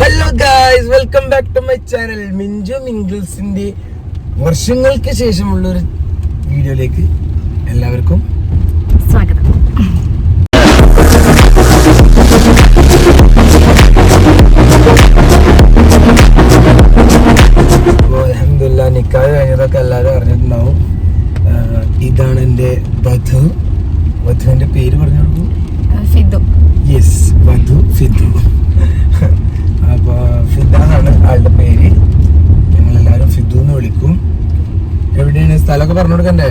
Hello guys welcome back to my channel Minju മിംഗിൾസിന്റെ വർഷങ്ങൾക്ക് ശേഷമുള്ള ഒരു വീഡിയോയിലേക്ക് എല്ലാവർക്കും സ്വാഗതം. അലഹമില്ല നിക്കാഹ് കഴിഞ്ഞതൊക്കെ എല്ലാവരും അറിഞ്ഞിട്ടുണ്ടാവും. ഇതാണ് എന്റെ വധു. വധുവിന്റെ പേര് പറഞ്ഞു കൊടുക്കും യെസ് വധു ഫിദു അപ്പോൾ ഫിദ എന്നാണ് ആളുടെ പേര് ഞങ്ങളെല്ലാവരും ഫിദു എന്ന് വിളിക്കും എവിടെയാണ് സ്ഥലമൊക്കെ പറഞ്ഞു കൊടുക്കണ്ടേ?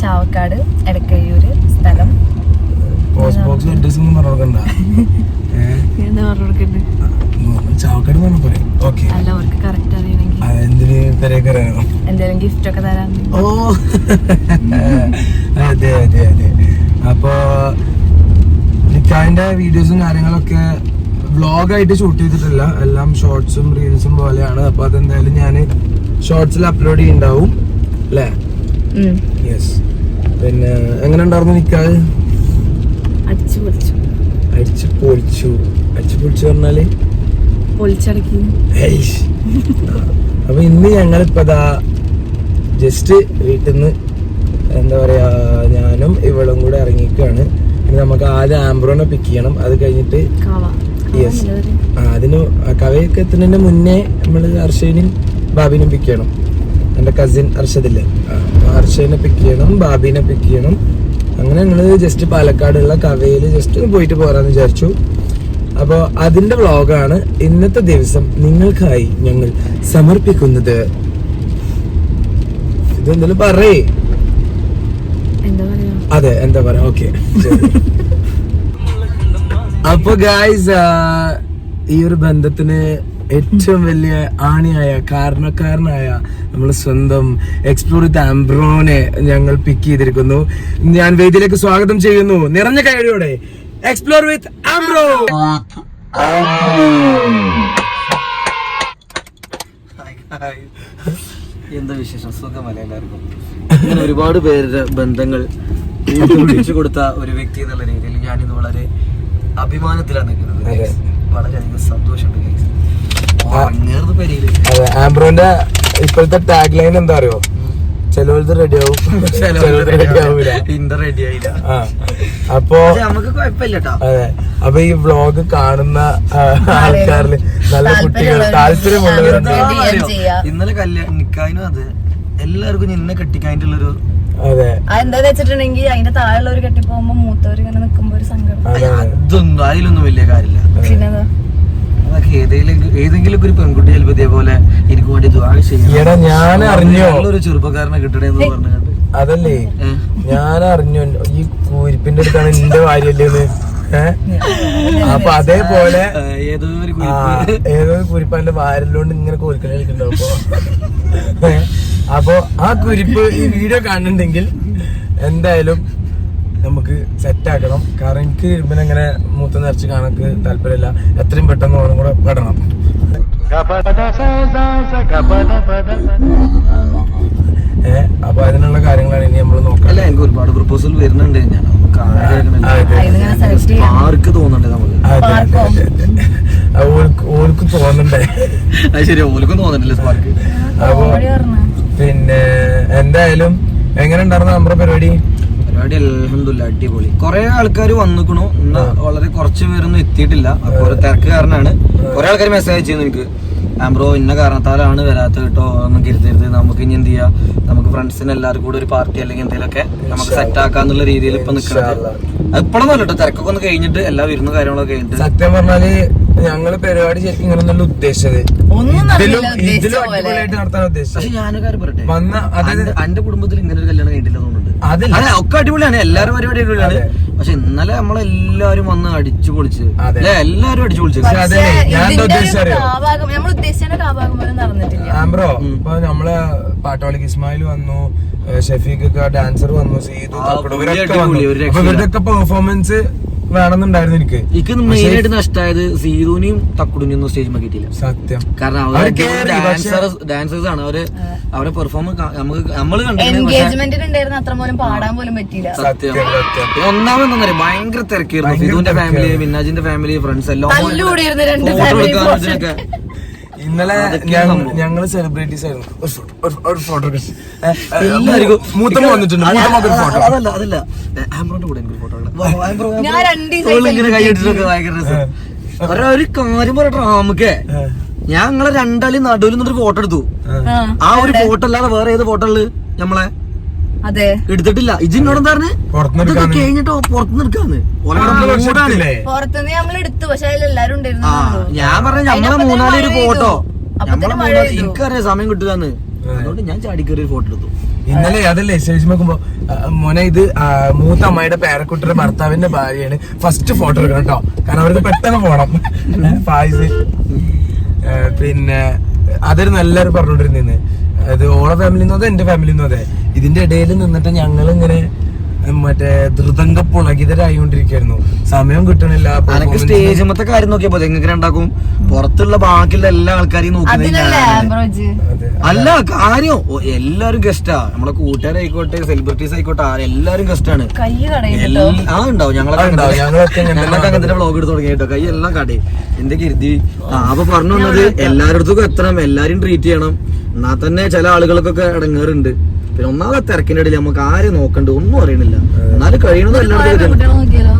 ചാവക്കാട് എടക്കയ്യൂര് സ്ഥലം. പോസ്റ്റ് ബോക്സ് അഡ്രസ് ഒന്നും പറഞ്ഞു കൊടുക്കണ്ട. ചാവക്കാട് പറഞ്ഞു പോരെ. ഓക്കെ അറിയണം? എന്തെങ്കിലും ഗിഫ്റ്റ് ഒക്കെ തരാൻ ഓ. അതെ അതെ അതെ. അപ്പോ വീഡിയോസും കാര്യങ്ങളൊക്കെ വ്ളോഗായിട്ട് ഷൂട്ട് ചെയ്തിട്ടില്ല. എല്ലാം ഷോർട്സും റീൽസും പോലെയാണ്. അപ്പൊ അതെന്തായാലും ഞാൻ ഷോർട്സിൽ അപ്ലോഡ് ചെയ്യുന്നുണ്ടാവും അല്ലേ? യെസ് പിന്നെ എങ്ങനെ ഉണ്ടായിരുന്നു നിക്കാഹ്? അടിച്ചു പൊളിച്ചു. അടിച്ചു പൊളിച്ചു. അടിച്ചു പൊളിച്ചു പറഞ്ഞാൽ? പൊളിച്ചടക്കി. അപ്പൊ ഇന്ന് ഞങ്ങളിപ്പതാ ജസ്റ്റ് വീട്ടിൽ നിന്ന് എന്താ പറയാ ഞാനും ഇവളും കൂടെ ഇറങ്ങിക്കാണ് നമുക്ക് ആദ്യം ആംബ്രോനെ പിക്ക് ചെയ്യണം. അത് കഴിഞ്ഞിട്ട്. ആ, അതിന് കവയൊക്കെ എത്തുന്നതിന് മുന്നേ നമ്മൾ അർഷേനും ബാബിനും പിക്ക് ചെയ്യണം. എന്റെ കസിൻ അർഷദില്ലേ. അർഷദിനെ പിക്ക് ചെയ്യണം ബാബിനെ പിക്ക് ചെയ്യണം. അങ്ങനെ ഞങ്ങൾ ജസ്റ്റ് പാലക്കാടുള്ള കവയിൽ ജസ്റ്റ് ഒന്ന് പോയിട്ട് പോരാന്ന് വിചാരിച്ചു. അപ്പോൾ അതിന്റെ വ്ളോഗാണ് ഇന്നത്തെ ദിവസം നിങ്ങൾക്കായി ഞങ്ങൾ സമർപ്പിക്കുന്നത്. ഇതെന്തെങ്കിലും പറയാ. അതെ എന്താ പറയാ? ഓക്കെ. അപ്പൊ ഗായ്സ് ഈ ഒരു ബന്ധത്തിന് ഏറ്റവും വലിയ ആണിയായ കാരണക്കാരനായ നമ്മൾ സ്വന്തം എക്സ്പ്ലോർ വിത്ത് ആംബ്രോനെ ഞങ്ങൾ പിക്ക് ചെയ്തിരിക്കുന്നു. ഞാൻ വേദിയിലേക്ക് സ്വാഗതം ചെയ്യുന്നു. നിറഞ്ഞ കൈയോടെ എക്സ്പ്ലോർ വിത്ത് ആംബ്രോ എന്താ വിശേഷം? സുഖമല്ല എല്ലാവർക്കും? ഇങ്ങനെ ഒരുപാട് പേരുടെ ബന്ധങ്ങൾ വിളിച്ചു കൊടുത്ത ഒരു വ്യക്തി എന്നുള്ള രീതിയിൽ ഞാനിന്ന് വളരെ അഭിമാനത്തിലാണ് നിൽക്കുന്നത്. വളരെയധികം സന്തോഷമുണ്ട് അതെ ആംബ്രോന്റെ ഇപ്പോഴത്തെ ടാഗ് ലൈൻ എന്താ അറിയോ? ചിലവർക്ക് റെഡി ആവും. ചിലവർക്ക് റെഡി ആവൂല. ഇന്റെ റെഡി ആയില്ല. അപ്പോ നമുക്ക് കുഴപ്പമില്ല അതെ അപ്പൊ ഈ വ്ളോഗ് കാണുന്ന ആൾക്കാരിൽ ആൾക്കാരിൽ നല്ല കുട്ടികൾ താല്പര്യമുള്ളവരുണ്ട്. ഇന്നലെ കല്യാണം നിക്കാനും അത്. എല്ലാവർക്കും നിന്നെ കെട്ടിക്കാനായിട്ടുള്ളൊരു അതെ. അതെന്താന്ന് വെച്ചിട്ടുണ്ടെങ്കിൽ അതിന്റെ താഴെയുള്ളവർ കെട്ടിപ്പോകുമ്പോ മൂത്തവർ ഇങ്ങനെ നിക്കുമ്പോ ഒരു സങ്കടം. അതാണ്. അതൊന്നും അതിലൊന്നും വലിയ കാര്യമില്ല. പിന്നെന്താ? അതൊക്കെ ഏതെങ്കിലും ഏതെങ്കിലും ഒരു പെൺകുട്ടി ചിലപ്പോ ഇതേപോലെ എനിക്ക് വേണ്ടി ദ്വാര ഈടാ ഞാൻ അറിഞ്ഞോ ഒരു ചെറുപ്പക്കാരനെ കിട്ടണേന്ന് പറഞ്ഞിട്ട്. അതല്ലേ? ഞാൻ അറിഞ്ഞു ഈ കുരിപ്പിന്റെ അടുത്താണ് എന്റെ ഭാര്യല്ലേന്ന് ഏഹ് അപ്പൊ അതേപോലെ ഏതോ ഒരു ആ, കുരിപ്പ് ഏതോ കുരിപ്പ് എന്റെ വാരല്ലോണ്ട് ഇങ്ങനെ കോരിക്കണ കളിക്കുന്നുണ്ടാവും അപ്പൊ? ഏ, അപ്പൊ ആ കുരിപ്പ് ഈ വീഡിയോ കാണുന്നുണ്ടെങ്കിൽ എന്തായാലും നമുക്ക് സെറ്റ് ആക്കണം. കാരണം എനിക്ക് ഇവനങ്ങനെ മൂത്ത നിറച്ച് കാണക്ക് താല്പര്യമില്ല. എത്രയും പെട്ടെന്ന് ഓണം കൂടെ പെടണം. അപ്പൊ അതിനുള്ള കാര്യങ്ങളാണ് ഇനി നമ്മൾ അല്ല നോക്കാം എനിക്ക് ഒരുപാട് പ്രപ്പോസൽ വരുന്നുണ്ട്. ഞാൻ ആർക്ക് തോന്നുന്നുണ്ട് നമുക്ക്. ഓൾക്ക് തോന്നണ്ടേ അത് ശരി തോന്നണ്ടല്ലേ സ്പാർക്ക് അപ്പൊ പിന്നെ എന്തായാലും എങ്ങനെ ഉണ്ടായിരുന്നു നമ്മുടെ പരിപാടി? പരിപാടി അലഹമില്ല അടിപൊളി. കുറെ ആൾക്കാർ വന്നിക്കണു. എന്നാ വളരെ കുറച്ച് പേരൊന്നും എത്തിയിട്ടില്ല. അപ്പൊ ഒരു തിരക്ക് കാരണമാണ് കുറെ ആൾക്കാർ മെസ്സേജ് അയച്ചിരുന്നു എനിക്ക്. ആംബ്രോ ഇന്ന കാരണത്താലാണ് വരാത്ത കേട്ടോ. ഒന്നും കരുതരുത്. നമുക്ക് ഇനി എന്ത് ചെയ്യാം നമുക്ക് ഫ്രണ്ട്സിന് എല്ലാവർക്കും കൂടെ ഒരു പാർട്ടി അല്ലെങ്കിൽ എന്തെങ്കിലുമൊക്കെ നമുക്ക് സെറ്റ് ആക്കാന്നുള്ള രീതിയിൽ ഇപ്പൊ നിൽക്കുന്നത് ഇപ്പോഴൊന്നും അല്ല കേട്ടോ തിരക്കൊക്കെ ഒന്ന് കഴിഞ്ഞിട്ട് എല്ലാ വിരുന്ന് കാര്യങ്ങളൊക്കെ കഴിഞ്ഞിട്ട്. സത്യം പറഞ്ഞാൽ ഞങ്ങൾ പരിപാടി ശരിക്കും ഇങ്ങനെ ഉദ്ദേശിച്ചത്. ഇതിലും ഇതിലും അടിപൊളിയായിട്ട് നടത്താൻ ഉദ്ദേശിച്ചത്. പക്ഷെ ഞാനൊരു കാര്യം പറയട്ടെ? വന്ന അതായത് കുടുംബത്തിൽ ഇങ്ങനെ ഒരു കല്യാണം കഴിഞ്ഞിട്ടില്ല തോന്നുന്നുണ്ട്. അതല്ല. അതെ ഒക്കെ അടിപൊളിയാണ്. എല്ലാവരും പരിപാടി അടിപൊളിയാണ്. പക്ഷെ ഇന്നലെ നമ്മളെല്ലാരും വന്ന് അടിച്ചു പൊളിച്ച്. അല്ലെ? എല്ലാരും അടിച്ചു പൊളിച്ച്. ഞാൻ ആംബ്രോ ഇപ്പൊ നമ്മൾ പാട്ടോളിക്ക് ഇസ്മായിൽ വന്നു ഷെഫീഖ് ഡാൻസർ വന്നു സീതു ഇവരുടെ ഒക്കെ ഇവരൊക്കെ അടിപൊളി, വന്നു ഒരു ഇവരുടെയൊക്കെ പെർഫോമൻസ് വേണമെന്നുണ്ടായിരുന്നു എനിക്ക്. എനിക്ക് മെയിൻ ആയിട്ട് നഷ്ടമായത് സീറുവിനെയും തക്കുടിനെയും ഒന്നും സ്റ്റേജ് കിട്ടിയില്ല. സത്യം. കാരണം അവർ ഡാൻസേഴ്സ് ഡാൻസേഴ്സ് ആണ്. അവർ അവരെ പെർഫോം നമുക്ക് നമ്മൾ കണ്ടിട്ടുണ്ട് അത്ര പോലും പാടാൻ പോലും പറ്റിയില്ല. സത്യം. ഒന്നാമത് എന്താ പറയാ ഭയങ്കര തിരക്കായിരുന്നു. സീതുവിന്റെ ഫാമിലി. മിന്നാജിന്റെ ഫാമിലി ഫ്രണ്ട്സ് എല്ലാം ഫോട്ടോ എടുക്കാൻ ഇന്നലെ ഞങ്ങൾ സെലിബ്രിറ്റീസ് ആയിരുന്നു. ഒരു ഫോട്ടോ ഒരു- ഒരു ഫോട്ടോ എല്ലാവർക്കും മൂത്തമ്മ വന്നിട്ടുണ്ട്. മൂത്തമ്മക്ക് ഫോട്ടോ അതല്ല അതല്ല. ആംബ്രോന്റെ കൂടെ എനിക്ക് ഫോട്ടോ ഇങ്ങനെ ഭയങ്കര രസം. ഒരു കാര്യം പറയട്ടെ നമുക്ക് ഞാൻ നിങ്ങളെ രണ്ടാളി നടുവിൽ നിന്നൊരു ഫോട്ടോ എടുത്തു. ആ, ആ ഒരു ഫോട്ടോ അല്ലാതെ വേറെ ഏത് ഫോട്ടോ ഉള്ളത്? നമ്മളെ? അതെ. എടുത്തിട്ടില്ല. ഇജ് എന്നോട് എന്താ പറഞ്ഞ്? ഇതൊക്കെ. കഴിഞ്ഞിട്ടോ പുറത്തുനിന്ന് എടുക്കാന്ന്? പുറത്തുനിന്ന് നമ്മൾ എടുത്തു. പക്ഷെ അതിൽ ഉണ്ടായിരുന്നു. ഞാൻ പറഞ്ഞ ഞമ്മളെ മൂന്നാൽ ഒരു ഫോട്ടോ ഞമ്മളെ മൂന്നാൽ എനിക്കറിയാം സമയം കിട്ടുകയെന്ന്. അതുകൊണ്ട് ഞാൻ ചാടിക്കേറി ഒരു ഫോട്ടോ എടുത്തു. ഇന്നലെ അതല്ലേ ശേഷം നോക്കുമ്പോ മോനെ ഇത് മൂത്ത അമ്മയുടെ പേരക്കുട്ടിയുടെ ഭർത്താവിന്റെ ഭാര്യയാണ് ഫസ്റ്റ് ഫോട്ടോ എടുക്കണം കേട്ടോ കാരണം അവർക്ക് പെട്ടെന്ന് പോണം. പായസ്. പിന്നെ അതൊരു നല്ലൊരു പറഞ്ഞോണ്ടിരുന്നു അത് ഓളെ ഫാമിലിന്നോ അതെ എന്റെ ഫാമിലിന്നോ അതെ? ഇതിന്റെ ഇടയിൽ നിന്നിട്ട് ഞങ്ങൾ ഇങ്ങനെ മറ്റേ ധൃതങ്ക പുളകിതരായിരുന്നു സമയം കിട്ടണില്ല അനക്ക് സ്റ്റേജ് മത്തെ കാര്യം നോക്കിയപ്പോ എങ്ങനെ ഉണ്ടാക്കും പുറത്തുള്ള ബാക്കിയുള്ള എല്ലാ ആൾക്കാരെയും നോക്കുന്നില്ല അല്ല കാര്യം എല്ലാരും ഗസ്റ്റാ നമ്മളെ കൂട്ടുകാരായിക്കോട്ടെ സെലിബ്രിറ്റീസ് ആയിക്കോട്ടെ ആ, എല്ലാരും ഗസ്റ്റാണ് കൈ കടയിട്ടോ ആ ഉണ്ടാവും. ഞങ്ങളൊക്കെ. ഞങ്ങളൊക്കെ അങ്ങനത്തെ വ്ളോഗ് എടുത്ത് തുടങ്ങി കേട്ടോ കൈ എല്ലാം കടി എന്റെ കരുതി? ആ അപ്പൊ പറഞ്ഞു വന്നത് എല്ലാരടുത്തും എത്തണം എല്ലാരും ട്രീറ്റ് ചെയ്യണം. എന്നാ തന്നെ ചില ആളുകൾക്കൊക്കെ ഇടങ്ങേറുണ്ട്. പിന്നെ ഒന്നാമത്തെ തിരക്കിന്റെ ഇടയിൽ നമുക്ക് ആരും നോക്കണ്ട ഒന്നും അറിയണില്ല. എന്നാലും കഴിയണത് നോക്കിയാലോ?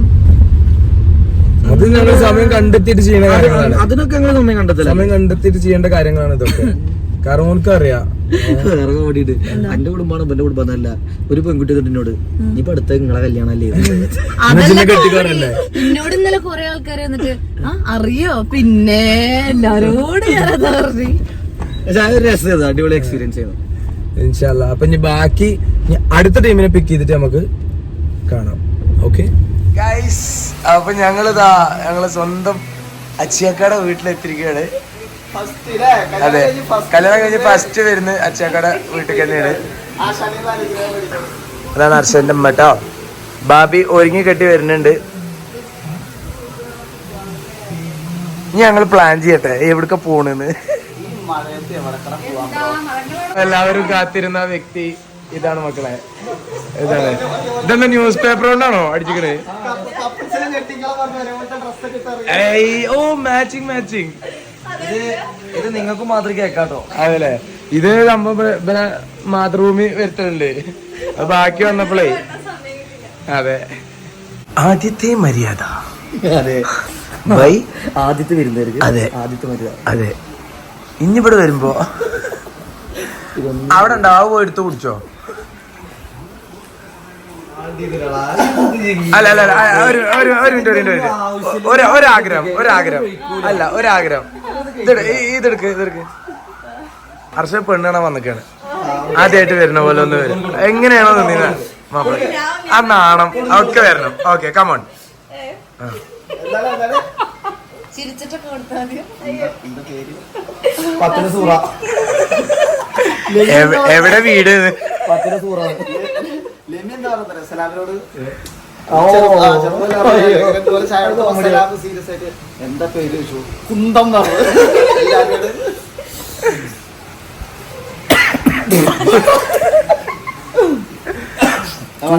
അത് ഞങ്ങൾ സമയം കണ്ടെത്തിയിട്ട് ചെയ്യുന്ന കാര്യങ്ങളാണ്. അതിനൊക്കെ അങ്ങനെ സമയം കണ്ടെത്തില്ല സമയം കണ്ടെത്തിയിട്ട് ചെയ്യേണ്ട കാര്യങ്ങളാണ് ഇതൊക്കെ. കാരണം ഓനക്ക് അറിയാം. ഇറങ്ങാൻ വേണ്ടിട്ട് എന്റെ കുടുംബമാണ് എന്റെ കുടുംബം എന്നല്ല. ഒരു പെൺകുട്ടി തൊട്ടിനോട് ഇപ്പൊ അടുത്ത നിങ്ങളെ കല്യാണം അല്ലേ? ഇത്?" എന്നുവെച്ചാ കെട്ടിക്കാറല്ലേ എന്നോട് ഇന്നലെ കൊറേ ആൾക്കാര് വന്നിട്ട് ആ അറിയോ? പിന്നെ എല്ലാരോടും രസം അടിപൊളി എക്സ്പീരിയൻസ് ചെയ്യണം ഇൻഷാല്ല. അപ്പൊ ഇനി ബാക്കി അടുത്ത ടീമിനെ പിക്ക് ചെയ്തിട്ട് നമുക്ക് കാണാം. ഓക്കെ ഗൈസ് അപ്പൊ ഞങ്ങളിതാ ഞങ്ങൾ സ്വന്തം അച്ചിയക്കാടെ വീട്ടിലെത്തിരിക്കുകയാണ് അതെ. കല്യാണം കഴിഞ്ഞ് ഫസ്റ്റ് വരുന്ന അച്ചിയക്കാടെ വീട്ടിൽ തന്നെയാണ് അതാണ് അർഷന്റെ അമ്മ കേട്ടോ ബാബി ഒരുങ്ങി കെട്ടി വരുന്നുണ്ട്. ഇനി ഞങ്ങൾ പ്ലാൻ ചെയ്യട്ടെ. എവിടക്ക പോണെന്ന്. എല്ലാവരും കാത്തിരുന്ന വ്യക്തി ഇതാണ് മക്കളെ. ഇതാണ്. ഇതെന്താ ന്യൂസ് പേപ്പർ കൊണ്ടാണോ അടിച്ചിക്കണേ? ഓ മാച്ചിങ് മാച്ചിങ്. ഇത് ഇത് നിങ്ങൾക്ക് മാത്രം കേക്കാട്ടോ അതല്ലേ? ഇത് സംഭവം മാതൃഭൂമി വരുത്തുന്നുണ്ട് ബാക്കി വന്നപ്പോഴേ അതെ. ആദ്യത്തെ മര്യാദ. അതെ. ബൈ ആദ്യത്തെ വരുന്നവർക്ക് അതെ. ആദ്യത്തെ മര്യാദ. അതെ. ഇനിയിവിടെ വരുമ്പോ അവിടെ ഉണ്ടാവോ എടുത്ത് കുടിച്ചോ? അല്ല അല്ല അല്ല ഒരു ഒരു ഒരു മിനിറ്റ് ഒരു മിനിറ്റ് ഒരു ഒരാഗ്രഹം ഒരാഗ്രഹം. അല്ല ഒരാഗ്രഹം. ഇതെടു- ഇതെടുക്ക് ഇതെടുക്ക്. ഹർഷ പെണ്ണാണ് വന്നിക്കാണ്? ആദ്യമായിട്ട് വരുന്ന പോലെ ഒന്ന് വരും. എങ്ങനെയാണോ നിന്ന മാപ്പിള. ആ നാണം ഒക്കെ വരണം. ഓക്കെ കമോൺ ചിരിച്ചിട്ടൊക്കെ കൊടുത്താൽ പത്തിന് സൂറ. എവിടെ വീട്? പത്തിന് സൂറ. എന്താ പേര് ചോദിച്ചു? കുന്തം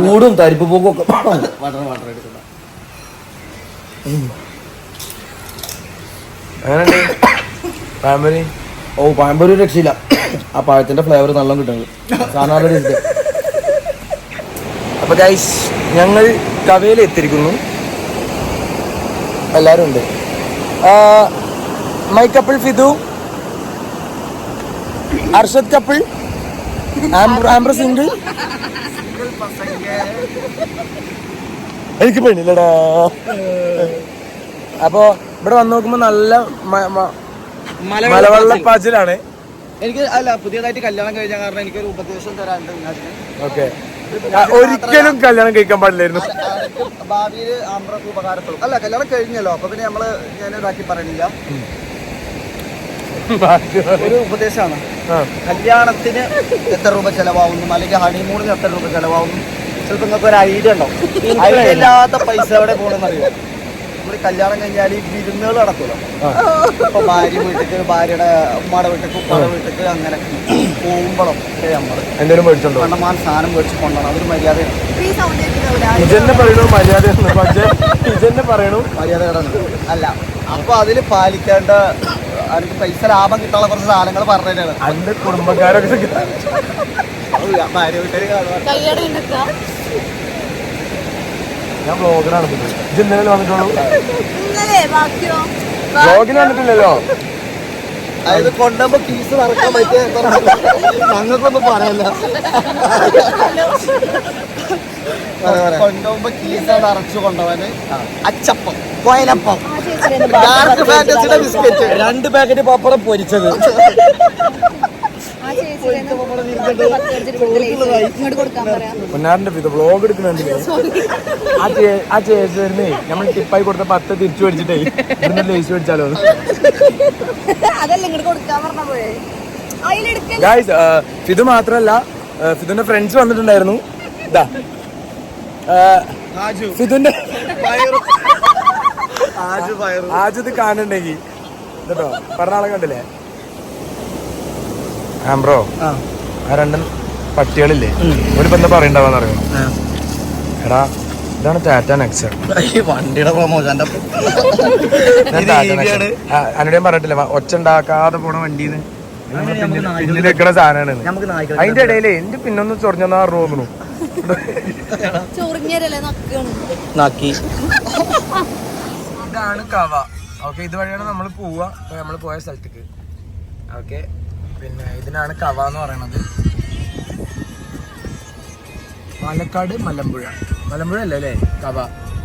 ചൂടും തരിപ്പ് പോക്കും ഒക്കെ. വളരെ വളരെ എടുക്കുന്ന. അങ്ങനെ പഴംപൊരി ഓ പഴംപൊരി രക്ഷയില്ല. ആ പഴത്തിന്റെ ഫ്ലേവർ നല്ല കിട്ടുന്നത്. സാധാരണ ടേസ്റ്റ് അപ്പൊ ഗൈസ് ഞങ്ങൾ കവയിൽ എത്തിയിരിക്കുന്നു. എല്ലാരും ഉണ്ട്. My couple Fidu Arshad couple ആംബ്ര single എനിക്ക് പെണ്ണില്ലടാ. അപ്പോ ഇവിടെ വന്ന് നോക്കുമ്പോ നല്ല മലവെള്ള പാച്ചിലാണ്. മലവെള്ളപ്പാച്ചിലാണ് എനിക്ക് അല്ല പുതിയതായിട്ട് കല്യാണം കഴിഞ്ഞ കാരണം എനിക്ക് ഒരു ഉപദേശം തരാനുണ്ട്. ഓക്കെ. ഒരിക്കലും കല്യാണം കഴിക്കാൻ പാടില്ലായിരുന്നു. ഭാവിയിൽ ആമ്പ്രക്ക് ഉപകാരത്തുള്ളൂ അല്ല കല്യാണം കഴിഞ്ഞല്ലോ അപ്പൊ പിന്നെ നമ്മൾ ഞാൻ ഇതാക്കി പറയണില്ല. ഒരു ഉപദേശമാണ്. കല്യാണത്തിന് എത്ര രൂപ ചെലവാകുന്നു? അല്ലെങ്കിൽ ഹണിമൂണിന് എത്ര രൂപ ചെലവാകുന്നു? ചിലപ്പോ നിങ്ങൾക്ക് ഒരു ഐഡിയ ഉണ്ടോ? ഐഡിയ ഇല്ലാത്ത പൈസ എവിടെ പോകണമെന്ന് അറിയോ നമ്മൾ കല്യാണം കഴിഞ്ഞാൽ ഈ വിരുന്നുകൾ നടക്കുമല്ലോ അപ്പൊ ഭാര്യ വീട്ടിക്ക് ഭാര്യയുടെ ഉമ്മയുടെ വീട്ടിക്ക് ഉപ്പയുടെ വീട്ടിക്ക് അങ്ങനെ പോകുമ്പോഴും നമ്മൾ എന്തെങ്കിലും മേടിച്ചോണ്ടോ? കണ്ടമാൻ സാധനം മേടിച്ച് കൊണ്ടുപോകണം അതൊരു മര്യാദയാണ്. പറയണു മര്യാദ പക്ഷേ പറയണു. മര്യാദകളാണ് അല്ല അപ്പൊ അതിൽ പാലിക്കേണ്ട എനിക്ക് പൈസ ലാഭം കിട്ടാനുള്ള കുറച്ച് സാധനങ്ങൾ പറഞ്ഞതാണ് അന്റെ കുടുംബക്കാരൊക്കെ ഭാര്യ വീട്ടിൽ കാണുക ഞാൻ ബ്ലോഗറാണ് ഇത് ഇന്നലെ വന്നിട്ടുള്ളൂ? ബ്ലോഗിന് വന്നിട്ടില്ലല്ലോ? അതായത് കൊണ്ടുമ്പോ ഫീസ് നടക്കാൻ പറ്റിയ ഞങ്ങൾക്കൊന്നും പറയല്ല കൊണ്ടുപോകുമ്പോ കീസ് നിറച്ചു കൊണ്ടുപോവാന് അച്ചപ്പം കോയലപ്പം. ഡാർക്ക് ഫാന്റസിയുടെ ബിസ്ക്കറ്റ്. രണ്ട് പാക്കറ്റ് പപ്പടം പൊരിച്ചത്. പൊന്നാറിന്റെ ഇത് ബ്ലോഗ് എടുക്കുന്നുണ്ടല്ലേ ആ ചേ ആ ചേച്ചി വരുന്നേ നമ്മൾ ടിപ്പായി കൊടുത്ത പത്ത് തിരിച്ചു മേടിച്ചിട്ടേ ഇവിടുന്ന് ലേസ് മേടിച്ചാലോ? ഗായ്സ് ഫിദു മാത്രല്ല ഫിതുന്റെ ഫിദുന്റെ ഫ്രണ്ട്സ് വന്നിട്ടുണ്ടായിരുന്നു. ഇതാ ഫിതുന്റെ ഫിദുന്റെ ആജ് കാണുന്നുണ്ടെങ്കിൽ കേട്ടോ പറഞ്ഞ ആളെ കണ്ടില്ലേ? ആംബ്രോ ആ രണ്ടും പട്ടികളില്ലേ? ഒരു എന്താ പറയണ്ടാവാന്ന് അറിയോ എടാ ഇതാണ് ടാറ്റ നെക്സർ ഈ വണ്ടിയുടെ അന്നോടേം പറഞ്ഞിട്ടില്ല ഒച്ച ഉണ്ടാക്കാതെ പോണ വണ്ടിന്ന്? സാധനമാണ് അതിന്റെ ഇടയിൽ എന്റെ പിന്നൊന്ന് ചൊറിഞ്ഞാ തോന്നുന്നു നക്കി നാക്കി. ഇതാണ് കവ. ഓക്കെ ഇതുവഴിയാണ് നമ്മൾ പോവുക നമ്മൾ പോയ സ്ഥലത്തേക്ക്. ഓക്കെ. പിന്നെ ഇതിനാണ് കവ എന്ന് പറയണത്. പാലക്കാട് മലമ്പുഴ. മലമ്പുഴ അല്ലേ അല്ലേ? കവ.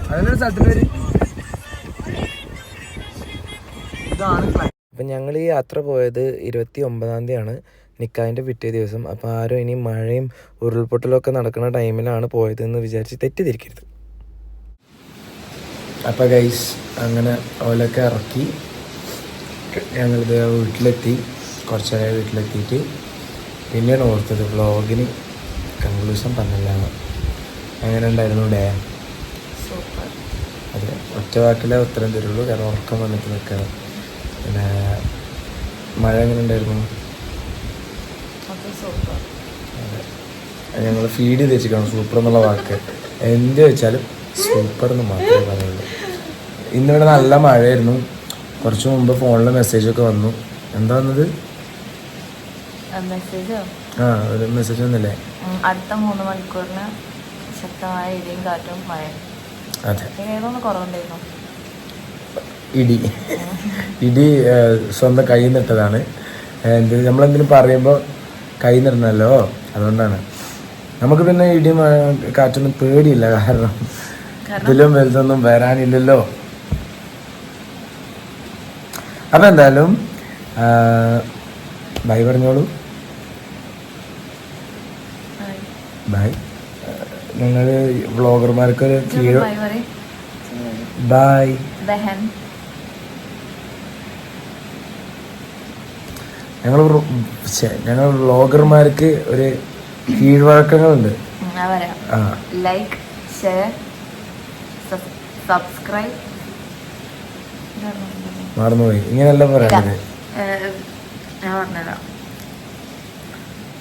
അങ്ങനെ ഒരു സ്ഥലത്തിന്റെ പേര്? ഇതാണ് അപ്പം ഞങ്ങൾ ഈ യാത്ര പോയത് ഇരുപത്തി ഒമ്പതാം തീയതിയാണ്. നിക്കാഹിന്റെ പിറ്റേ ദിവസം. അപ്പോൾ ആരും ഇനി മഴയും ഉരുൾപൊട്ടലൊക്കെ നടക്കുന്ന ടൈമിലാണ് പോയതെന്ന് വിചാരിച്ച് തെറ്റിദ്ധരിക്കരുത്. അപ്പോൾ ഗൈസ് അങ്ങനെ ഓലൊക്കെ ഇറക്കി ഞങ്ങളിത് വീട്ടിലെത്തി. കുറച്ച് നേരം വീട്ടിലെത്തിയിട്ട് പിന്നെയാണ് ഓർത്തത് വ്ളോഗിന് കൺക്ലൂഷൻ പറഞ്ഞല്ലാണ് എങ്ങനെ ഉണ്ടായിരുന്നു ഡേ അതെ ഒറ്റ വാക്കിലെ ഉത്തരം തരുള്ളൂ കാരണം ഉറക്കം വന്നിട്ട് നിൽക്കണം. പിന്നെ മഴ എങ്ങനെ ഉണ്ടായിരുന്നു? ഞങ്ങൾ ഫീഡ് ചെയ്ത് വെച്ചിരിക്കണം സൂപ്പർ എന്നുള്ള വാക്ക്. എന്ത് വെച്ചാലും സൂപ്പർ എന്ന് മാത്രമേ പറയുള്ളൂ. ഇന്നിവിടെ നല്ല മഴയായിരുന്നു. കുറച്ച് മുമ്പ് ഫോണിൽ മെസ്സേജൊക്കെ വന്നു. എന്താ വന്നത്? മെസ്സേജോ ആ ഒരു മെസ്സേജ് വന്നില്ലേ? അടുത്ത മൂന്ന് മണിക്കൂറിന് ശക്തമായ ഇടിയും കാറ്റും മഴയും. അതെ. ഏതൊന്ന് കുറവുണ്ടായിരുന്നു. ഇടി. ഇടി സ്വന്തം കൈ നിട്ടതാണ് എന്തിന് നമ്മളെന്തിനും പറയുമ്പോൾ കൈ നിടണല്ലോ അതുകൊണ്ടാണ്. നമുക്ക് പിന്നെ ഇടി മഴ- കാറ്റൊന്നും പേടിയില്ല. കാരണം ഇതിലും വലുതൊന്നും വരാനില്ലല്ലോ. അപ്പം എന്തായാലും ബൈ പറഞ്ഞോളൂ. ബൈ ഞങ്ങൾ വ്ളോഗർമാർക്ക് കീഴ് ബൈ ഞങ്ങൾ ഞങ്ങൾ വ്ളോഗർമാർക്ക് ഒരു കീഴ്വഴക്കങ്ങളുണ്ട്. ലൈക്ക് ഷെയർ സബ്സ്ക്രൈബ് മറന്നുപോയി. ഇങ്ങനെയല്ല പറയേണ്ടത് ഞാൻ പറഞ്ഞതാ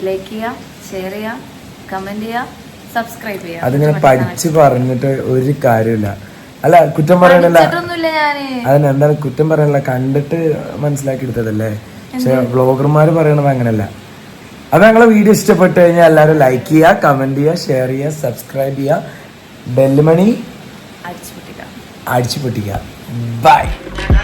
ലൈക്ക് ചെയ്യുക ഷെയർ ചെയ്യുക. കമന്റ് ചെയ്യുക സബ്സ്ക്രൈബ് ചെയ്യുക അതിങ്ങനെ പഠിച്ച് പറഞ്ഞിട്ട് ഒരു കാര്യമില്ല അല്ല കുറ്റം ഞാൻ. അതിന് എന്താണ് കുറ്റം പറയാനല്ല കണ്ടിട്ട് മനസ്സിലാക്കി എടുത്തതല്ലേ പക്ഷെ ബ്ലോഗർമാർ പറയണത് അങ്ങനല്ല അത് ഞങ്ങളെ വീഡിയോ ഇഷ്ടപ്പെട്ട് കഴിഞ്ഞാൽ എല്ലാവരും ലൈക്ക് ചെയ്യുക കമന്റ് ചെയ്യുക ഷെയർ ചെയ്യുക സബ്സ്ക്രൈബ് ചെയ്യുക ബെല്ലുമണി അടിച്ചു പൊട്ടിക്കുക ബൈ